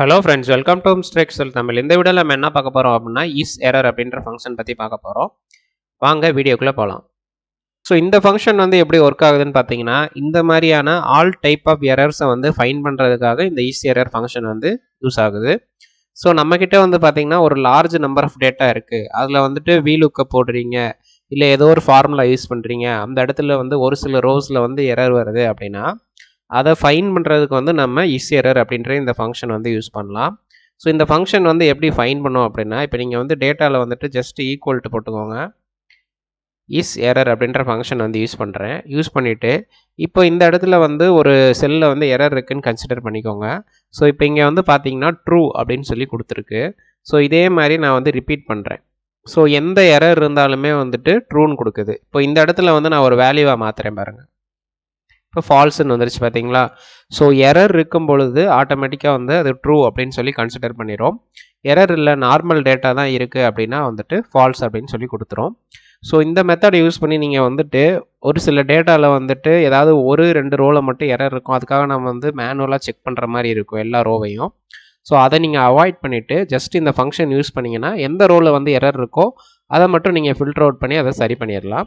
Hello friends welcome to ஸ்ட்ரெக்ஸல் தமிழ் இந்த வீடியோவில் நம்ம என்ன பார்க்க போகிறோம் அப்படின்னா இஸ் எரர் அப்படின்ற ஃபங்க்ஷன் பற்றி பார்க்க போகிறோம் வாங்க வீடியோக்குள்ளே போகலாம் ஸோ இந்த ஃபங்க்ஷன் வந்து எப்படி ஒர்க் ஆகுதுன்னு பார்த்தீங்கன்னா இந்த மாதிரியான ஆல் டைப் ஆஃப் எரர்ஸை வந்து ஃபைன் பண்ணுறதுக்காக இந்த இஸ் எரர் ஃபங்க்ஷன் வந்து யூஸ் ஆகுது. ஸோ நம்மக்கிட்ட வந்து பார்த்தீங்கன்னா ஒரு லார்ஜ் நம்பர் ஆஃப் டேட்டா இருக்குது அதில் வந்துட்டு வீலுக்க போடுறீங்க. இல்லை ஏதோ ஒரு ஃபார்முலா யூஸ் பண்ணுறீங்க அந்த இடத்துல வந்து ஒரு சில ரோஸில் வந்து எரர் வருது அப்படின்னா அதை ஃபைன் பண்ணுறதுக்கு வந்து நம்ம இஸ் எரர் அப்படின்ற இந்த ஃபங்க்ஷன் வந்து யூஸ் பண்ணலாம். ஸோ இந்த ஃபங்க்ஷன் வந்து எப்படி ஃபைன் பண்ணோம் அப்படின்னா இப்போ நீங்கள் வந்து டேட்டாவில் வந்துட்டு ஜஸ்ட் ஈக்குவல்ட்டு போட்டுக்கோங்க. இஸ் எரர் அப்படின்ற ஃபங்க்ஷன் வந்து யூஸ் பண்ணுறேன் யூஸ் பண்ணிவிட்டு இப்போ இந்த இடத்துல வந்து ஒரு செல்லில் வந்து எரர் இருக்குதுன்னு கன்சிடர் பண்ணிக்கோங்க. ஸோ இப்போ இங்கே வந்து பார்த்தீங்கன்னா ட்ரூ அப்படின்னு சொல்லி கொடுத்துருக்கு. ஸோ இதே மாதிரி நான் வந்து ரிப்பீட் பண்ணுறேன் ஸோ எந்த எரர் இருந்தாலுமே வந்துட்டு ட்ரூன்னு கொடுக்குது. இப்போ இந்த இடத்துல வந்து நான் ஒரு வேல்யூவாக மாற்றுறேன் பாருங்கள் இப்போ ஃபால்ஸ்ன்னு வந்துருச்சு பார்த்தீங்களா? ஸோ எரர் இருக்கும் பொழுது ஆட்டோமேட்டிக்காக வந்து அது ட்ரூ அப்படின்னு சொல்லி கன்சிடர் பண்ணிடும் எரர் இல்லை நார்மல் டேட்டா தான் இருக்குது அப்படின்னா வந்துட்டு ஃபால்ஸ் அப்படின்னு சொல்லி கொடுத்துரும். ஸோ இந்த மெத்தடை யூஸ் பண்ணி நீங்கள் வந்துட்டு ஒரு சில டேட்டாவில் வந்துட்டு ஏதாவது ஒரு ரெண்டு ரோவில் மட்டும் எரர் இருக்கும். அதுக்காக நம்ம வந்து மேனுவலாக செக் பண்ணுற மாதிரி இருக்கும் எல்லா ரோவையும் ஸோ அதை நீங்கள் அவாய்ட் பண்ணிவிட்டு ஜஸ்ட் இந்த ஃபங்க்ஷன் யூஸ் பண்ணிங்கன்னா எந்த ரோவில் வந்து எரர் இருக்கோ அதை மட்டும் நீங்கள் ஃபில்டர் அவுட் பண்ணி அதை சரி பண்ணிடலாம்